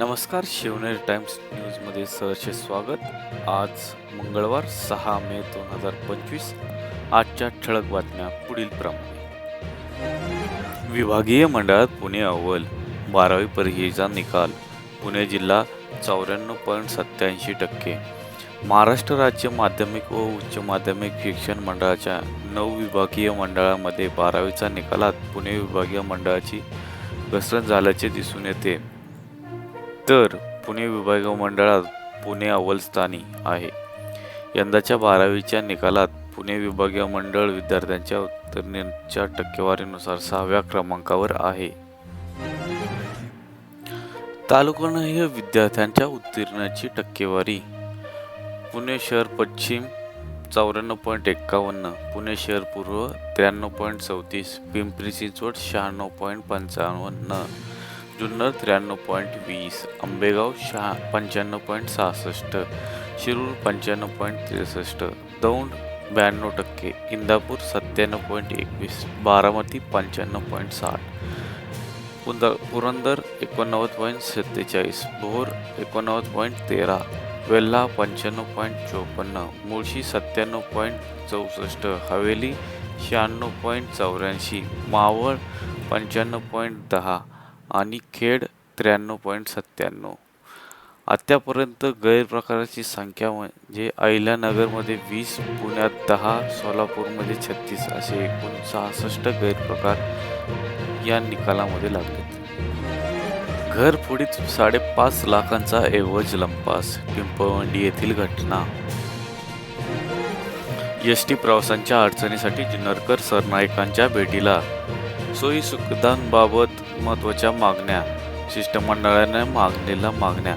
नमस्कार शिवनेर टाइम्स न्यूजमध्ये सहर्ष स्वागत. आज मंगळवार सहा मे दोन हजार पंचवीस. आजच्या ठळक बातम्या पुढील प्रमाणे. विभागीय मंडळात पुणे अव्वल बारावी परीक्षेचा निकाल. पुणे जिल्हा चौऱ्याण्णव पॉईंट सत्याऐंशी टक्के. महाराष्ट्र राज्य माध्यमिक व उच्च माध्यमिक शिक्षण मंडळाच्या नऊ विभागीय मंडळामध्ये बारावीचा निकालात पुणे विभागीय मंडळाची घसरण झाल्याचे दिसून येते. तर पुणे विभाग मंडळात पुणे अव्वलस्थानी आहे. यंदाच्या बारावीच्या निकालात पुणे विभागीय मंडळ विद्यार्थ्यांच्या उत्तीर्णतेच्या टक्केवारीनुसार सहाव्या क्रमांकावर आहे. तालुकानिहाय विद्यार्थ्यांच्या उत्तीर्णाची टक्केवारी पुणे शहर पश्चिम चौऱ्याण्णव पॉईंट एक्कावन्न पुणे शहर पूर्व त्र्याण्णव पॉईंट चौतीस पिंपरी चिंचवड शहाण्णव पॉईंट पंचावन्न जुन्नर त्र्याण्णव पॉईंट वीस आंबेगाव शहा पंच्याण्णव पॉईंट सहासष्ट शिरूर पंच्याण्णव पॉईंट त्रेसष्ट दौंड ब्याण्णव टक्के इंदापूर सत्त्याण्णव पॉईंट एकवीस बारामती पंच्याण्णव पॉईंट साठ पुंद पुरंदर एकोणनव्वद पॉईंट सत्तेचाळीस भोर एकोणनव्वद पॉईंट तेरा वेल्हा पंच्याण्णव पॉईंट चोपन्न मुळशी सत्त्याण्णव पॉईंट चौसष्ट हवेली शहाण्णव पॉईंट चौऱ्याऐंशी मावळ पंच्याण्णव पॉईंट दहा आणि खेड त्र्याण्णव पॉईंट सत्त्याण्णव. आत्तापर्यंत गैरप्रकाराची संख्या म्हणजे अहिल्यानगरमध्ये वीस पुण्यात दहा सोलापूरमध्ये छत्तीस असे एकूण सहासष्ट गैरप्रकार या निकालामध्ये लागलेत. घरफोडीत साडेपाच लाखांचा ऐवज लंपास पिंपळवंडी येथील घटना. एस टी प्रवासांच्या अडचणीसाठी जुन्नरकर सरनाईकांच्या भेटीला सोयी सुविधांबाबत महत्त्वाच्या मागण्या. शिष्टमंडळाने मागणीला मागण्या.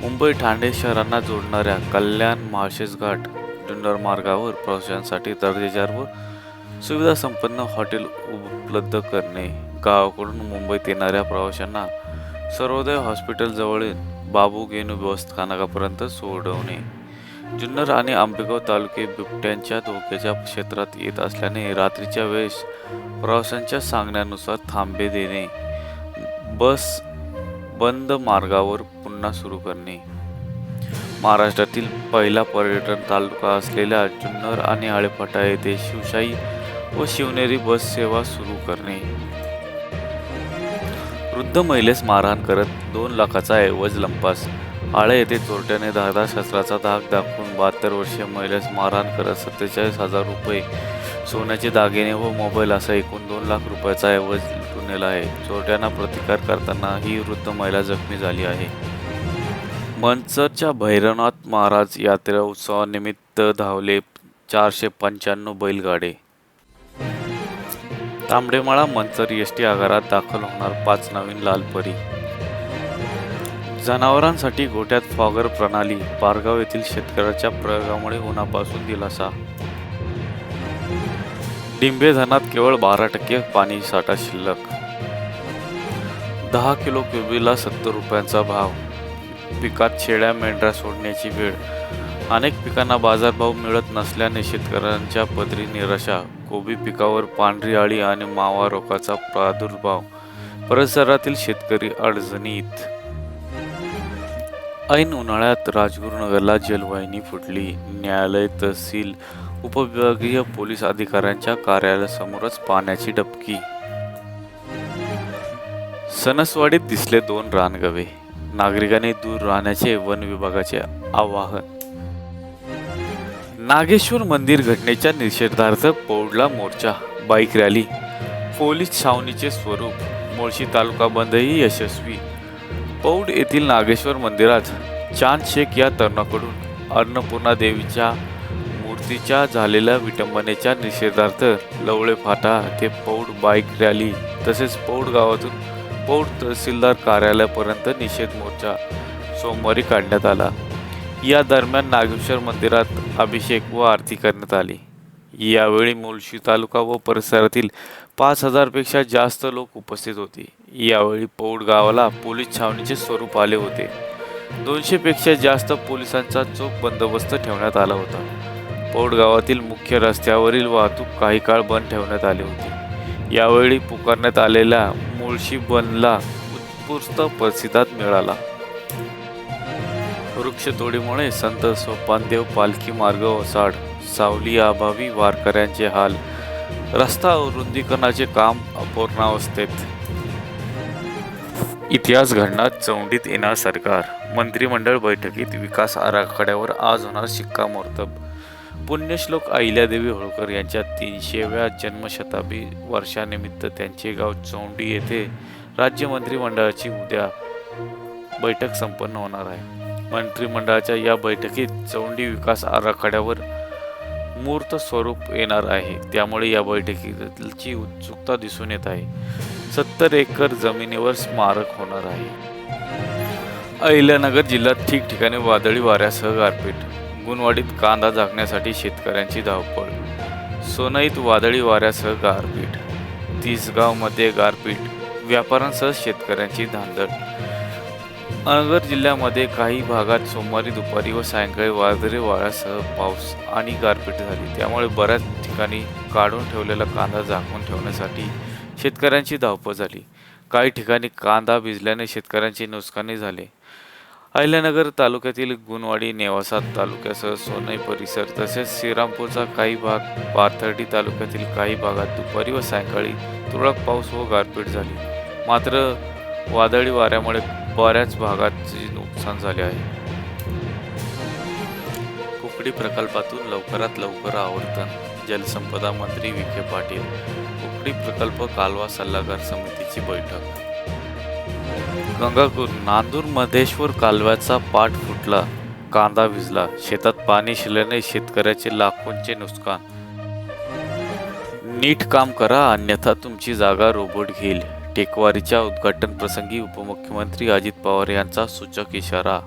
मुंबई ठाणे शहरांना जोडणाऱ्या कल्याण माळशेज घाट जुन्नर मार्गावर प्रवाशांसाठी दर्जेदार व सुविधा संपन्न हॉटेल उपलब्ध करणे. गावाकडून मुंबईत येणाऱ्या प्रवाशांना सर्वोदय हॉस्पिटलजवळील बाबू गेनू व्यवस्थानकापर्यंत सोडवणे. जुन्नर आणि आंबेगाव तालुके बिबट्यांच्या धोक्याच्या क्षेत्रात येत असल्याने रात्रीच्या वेळेस प्रवाशांच्या सांगण्यानुसार थांबे देणे बस बंद मार्गावर पुन्हा सुरू करणे. महाराष्ट्रातील पहिला पर्यटन तालुका असलेल्या जुन्नर आणि आळेफाटा येथे शिवशाही व शिवनेरी बस सेवा सुरू करणे. वृद्ध महिलेस मारहाण करत दोन लाखाचा ऐवज लंपास आळे येथे चोरट्याने धारदार शस्त्राचा धाक दाखवून बहात्तर वर्षीय महिलेस मारहाण करत सत्तेचाळीस हजार रुपये सोन्याचे दागिने व मोबाईल असा एकूण दोन लाख रुपयाचा ऐवज लुटून नेला आहे. चोरट्यांना प्रतिकार करताना ही वृद्ध महिला जखमी झाली आहे. मनसरच्या भैरवनाथ महाराज यात्रा उत्सवानिमित्त धावले चारशे पंच्याण्णव बैलगाडे. तांबडेमाळा मंचर एस टी आगारात दाखल होणार पाच नवीन लालपरी जनावरांसाठी गोट्यात फॉगर प्रणाली पारगाव येथील शेतकऱ्याच्या प्रयोगामुळे उन्हापासून दिलासा. डिंबे धनात केवळ बारा टक्के पाणी साठा शिल्लक. दहा किलो क्युबीला सत्तर रुपयांचा भाव. पिकात शेळ्या मेंढ्या सोडण्याची वेळ. अनेक पिकांना बाजारभाव मिळत नसल्याने शेतकऱ्यांच्या पदरी निराशा. कोबी पिकावर पांढरी अळी आणि मावा रोगाचा प्रादुर्भाव. परिसरातील शेतकरी अडचणीत ऐन उन्हाळ्यात राजगुरुनगरला जलवाहिनी फुटली. न्यायालय तहसील उपविभागीय पोलीस अधिकाऱ्यांच्या कार्यालयासमोरच पाण्याची डबकी. सणसवाडीत दिसले दोन रानगवे. नागरिकांनी दूर राहण्याचे वन विभागाचे आवाहन. नागेश्वर मंदिर घटनेच्या निषेधार्थ पौडला मोर्चा बाईक रॅली. पोलीस छावणीचे स्वरूप. मुळशी तालुका बंदही यशस्वी. पौड येथील नागेश्वर मंदिरात चांद शेख या तरुणाकडून अन्नपूर्णा देवीच्या मूर्तीच्या झालेल्या विटंबनेच्या निषेधार्थ लवळे फाटा ते पौड बाईक रॅली तसेच पौड गावातून पौड तहसीलदार कार्यालयापर्यंत निषेध मोर्चा सोमवारी काढण्यात आला. या दरम्यान नागेश्वर मंदिरात अभिषेक व आरती करण्यात आली. यावेळी मुळशी तालुका व परिसरातील पाच हजारपेक्षा जास्त लोक उपस्थित होते. यावेळी पौड गावाला पोलीस छावणीचे स्वरूप आले होते. दोनशेपेक्षा जास्त पोलिसांचा चोख बंदोबस्त ठेवण्यात आला होता. पौड गावातील मुख्य रस्त्यावरील वाहतूक काही काळ बंद ठेवण्यात आली होती. यावेळी पुकारण्यात आलेल्या मुळशी बंदला उत्स्फूर्त प्रतिसाद मिळाला. वृक्षतोडीमुळे संत सोपानदेव पालखी मार्ग ओसाड सावली अभावी वारकऱ्यांचे हाल. रस्ता रुंदीकरणाचे काम अपूर्णावस्थेत. इतिहास घडणार चौंडीत येणार सरकार. मंत्रिमंडळ बैठकीत विकास आराखड्यावर आज होणार शिक्कामोर्तब. पुण्यश्लोक अहिल्यादेवी होळकर यांच्या तीनशेव्या जन्मशताब्दी वर्षानिमित्त त्यांचे गाव चौंडी येथे राज्य मंत्रिमंडळाची उद्या बैठक संपन्न होणार आहे. मंत्रिमंडळाच्या या बैठकीत चौंडी विकास आराखड्यावर मूर्त स्वरूप येणार आहे. त्यामुळे या बैठकीची उत्सुकता दिसून येत आहे. सत्तर एकर जमिनीवर स्मारक होणार आहे. अहिल्यानगर जिल्ह्यात ठिकठिकाणी वादळी वाऱ्यासह गारपीट. गुणवाडीत कांदा झाकण्यासाठी शेतकऱ्यांची धावपळ. सोनईत वादळी वाऱ्यासह गारपीट. तिसगावमध्ये गारपीट. व्यापाऱ्यांसह शेतकऱ्यांची धांदळ नगर जिल्ह्यामध्ये काही भागात सोमवारी दुपारी व सायंकाळी वादळी वाऱ्यासह पाऊस आणि गारपीट झाली. त्यामुळे बऱ्याच ठिकाणी काढून ठेवलेला कांदा झाकून ठेवण्यासाठी शेतकऱ्यांची धावपळ झाली. काही ठिकाणी कांदा भिजल्याने शेतकऱ्यांची नुकसानी झाले. अहिल्यानगर तालुक्यातील गुणवाडी नेवासा तालुक्यासह सोनई परिसर तसेच श्रीरामपूरचा काही भाग पाथर्डी तालुक्यातील काही भागात दुपारी व सायंकाळी तुरळक पाऊस व गारपीट झाली. मात्र वादळी वाऱ्यामुळे बऱ्याच भागाचे नुकसान झाले आहे. कुकडी प्रकल्पातून लवकरात लवकर आवर्तन. जलसंपदा मंत्री विखे पाटील. कुकडी प्रकल्प कालवा सल्लागार समितीची बैठक. गंगापूर नांदूर मधेश्वर कालव्याचा पाठ फुटला. कांदा भिजला. शेतात पाणी शिरल्याने शेतकऱ्याचे लाखोंचे नुकसान. नीट काम करा अन्यथा तुमची जागा रोबोट घेईल. टेकवारीच्या उद्घाटन प्रसंगी उपमुख्यमंत्री अजित पवार यांचा सूचक इशारा.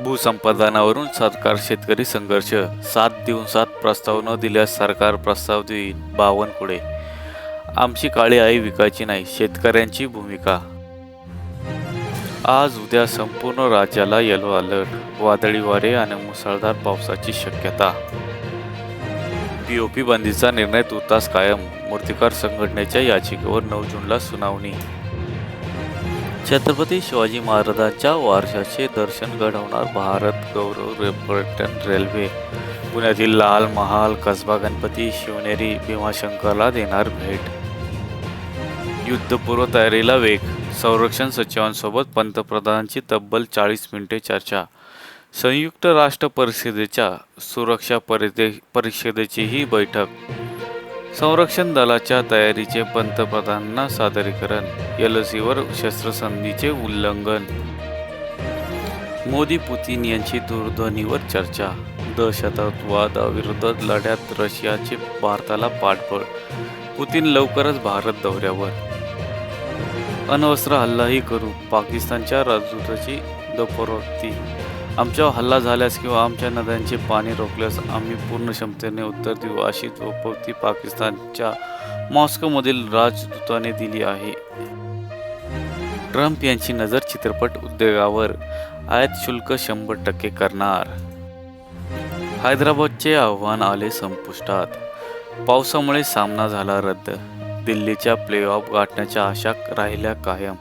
भूसंपादनावरून सरकार शेतकरी संघर्ष सात दिवसात प्रस्ताव न दिल्यास सरकार प्रस्ताव देईल बावनकुळे आमची काळी आई विकायची नाही शेतकऱ्यांची भूमिका. आज उद्या संपूर्ण राज्याला येलो अलर्ट वादळी वारे आणि मुसळधार पावसाची शक्यता. पीओपी बंदीचा निर्णय तुर्तास कायम मूर्तिकार संघटनेच्या याचिकेवर नऊ जूनला सुनावणी. छत्रपती शिवाजी महाराजांच्या वारशाचे दर्शन घडवणार भारत गौरव पर्यटन रेल्वे. पुण्यातील लाल महाल कसबा गणपती शिवनेरी भीमाशंकरला देणार भेट. युद्धपूर्व तयारीला वेग संरक्षण सचिवांसोबत पंतप्रधानांची तब्बल चाळीस मिनिटे चर्चा. संयुक्त राष्ट्र परिषदेच्या सुरक्षा परिदे परिषदेची ही बैठक. संरक्षण दलाच्या तयारीचे पंतप्रधानांना सादरीकरण एल सीवर शस्त्रसंधीचे उल्लंघन. मोदी पुतीन यांची दूरध्वनीवर चर्चा दहशतवादाविरुद्ध लढ्यात रशियाचे भारताला पाठबळ पुतीन लवकरच भारत दौऱ्यावर. अण्वस्त्र हल्लाही करू पाकिस्तानच्या राजदूताची दपोरोक्ती आमच्यावर हल्ला झाल्यास किंवा आमच्या नद्यांचे पाणी रोखल्यास आम्ही पूर्ण क्षमतेने उत्तर देऊ अशी चौपती पाकिस्तानच्या मॉस्कोमधील राजदूताने दिली आहे. ट्रम्प यांची नजर चित्रपट उद्योगावर आयात शुल्क शंभर टक्के करणार. हैदराबादचे आव्हान आले संपुष्टात. पावसामुळे सामना झाला रद्द. दिल्लीच्या प्ले ऑफ गाठण्याच्या आशा राहिल्या कायम.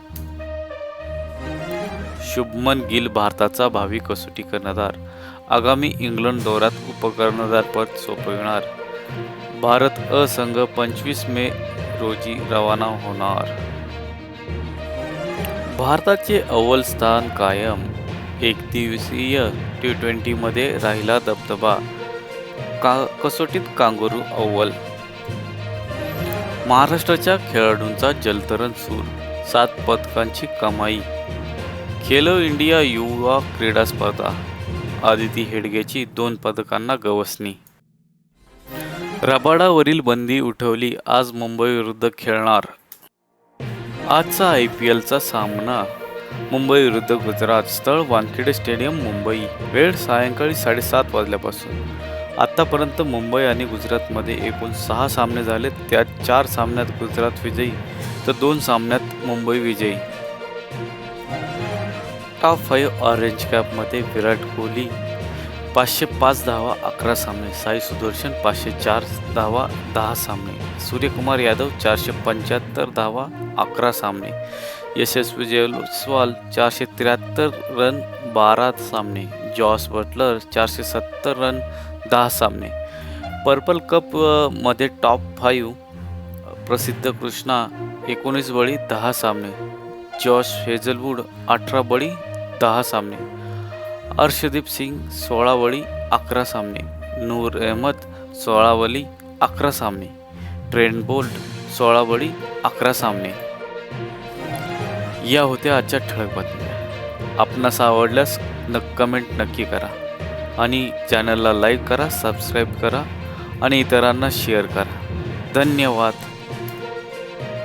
शुभमन गिल भारताचा भावी कसोटी कर्णधार. आगामी इंग्लंड दौऱ्यात उपकर्णधारपद सोपविणार. भारत अ संघ पंचवीस मे रोजी रवाना होणार. भारताचे अव्वल स्थान कायम. एकदिवसीय टी ट्वेंटीमध्ये राहिला दबदबा का कसोटीत कांगोरू अव्वल. महाराष्ट्राच्या खेळाडूंचा जलतरण सूर. सात पदकांची कमाई. खेलो इंडिया युवा क्रीडा स्पर्धा. आदिती हेडगेची दोन पदकांना गवसणी. रबाडावरील बंदी उठवली आज मुंबई विरुद्ध खेळणार. आजचा आय पी एलचा सामना. मुंबई विरुद्ध गुजरात स्थळ वानखेडे स्टेडियम मुंबई. वेळ सायंकाळी साडेसात वाजल्यापासून. आत्तापर्यंत मुंबई आणि गुजरातमध्ये एकूण सहा सामने झाले त्यात चार सामन्यात गुजरात विजयी तर दोन सामन्यात मुंबई विजयी. टॉप फाईव्ह ऑरेंज कॅपमध्ये विराट कोहली पाचशे पाच धावा अकरा सामने. साई सुदर्शन पाचशे चार धावा दहा सामने. सूर्यकुमार यादव चारशे पंच्याहत्तर धावा अकरा सामने. यशस्वी जयस्वाल चारशे त्र्याहत्तर रन बारा सामने. जॉस बटलर चारशे सत्तर रन दहा सामने. पर्पल कपमध्ये टॉप फाईव्ह प्रसिद्ध कृष्णा एकोणीस बळी दहा सामने. जॉश हेझलवूड अठरा बळी दहा सामने. अर्षदीप सिंग सोळा वळी अकरा सामने. नूर अहमद सोळा बळी अकरा सामने. ट्रेंड बोल्ट सोळा बळी अकरा सामने. या होत्या आजच्या ठळक बातम्या. आपणास आवडल्यास न कमेंट नक्की करा. आणि चॅनलला लाईक करा सबस्क्राईब करा आणि इतरांना शेअर करा. धन्यवाद.